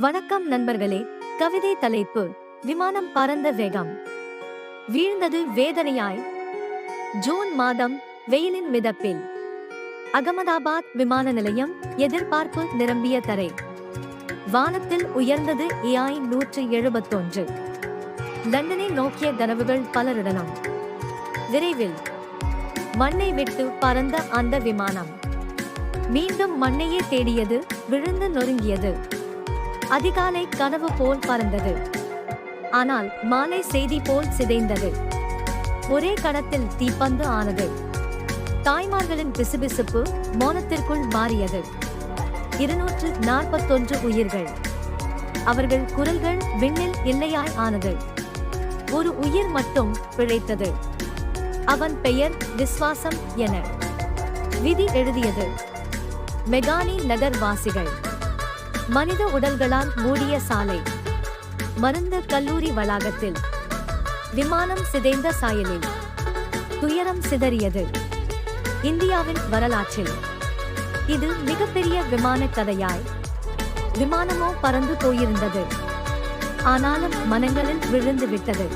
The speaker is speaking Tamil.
வணக்கம் நண்பர்களே. கவிதை தலைப்பு விமானம் பறந்த வேகம். வீழ்ந்தது வேதனையாய். ஜூன் மாதம் வெயிலின் மிதப்பில். அகமதாபாத் விமான நிலையம் எதிர்பார்ப்பு நிரம்பிய தரை. வானத்தில் உயர்ந்தது இயாய் நூற்று எழுபத்தொன்று. லண்டனை நோக்கிய கனவுகள் பலரிடனும். விரைவில். மண்ணை விட்டு பறந்த அந்த விமானம். மீண்டும் மண்ணையே தேடியது விழுந்து நொறுங்கியது. அதிகாலை கனவு போல் பறந்தது. ஆனால் மாலை செய்தி போல் சிதைந்தது. ஒரே கணத்தில் தீப்பந்து ஆனது. தாய்மார்களின் பிசுபிசுப்பு மோனத்திற்குள் மாறியது. இருநூற்று நாற்பத்தொன்று உயிர்கள். அவர்கள் குரல்கள் விண்ணில் இல்லையாய் ஆனது. ஒரு உயிர் மட்டும் பிழைத்தது. அவன் பெயர் விஸ்வாசம் என விதி எழுதியது. மெகானி நகர் வாசிகள் மனித உடல்களால் மூடிய சாலை. மருந்து கல்லூரி வளாகத்தில். விமானம் சிதைந்த சாயலில். துயரம் சிதறியது. இந்தியாவின் வரலாற்றில். இது மிகப்பெரிய விமான கதையாய். விமானமோ பறந்து போயிருந்தது. ஆனாலும் மனங்களில் விழுந்து விட்டது.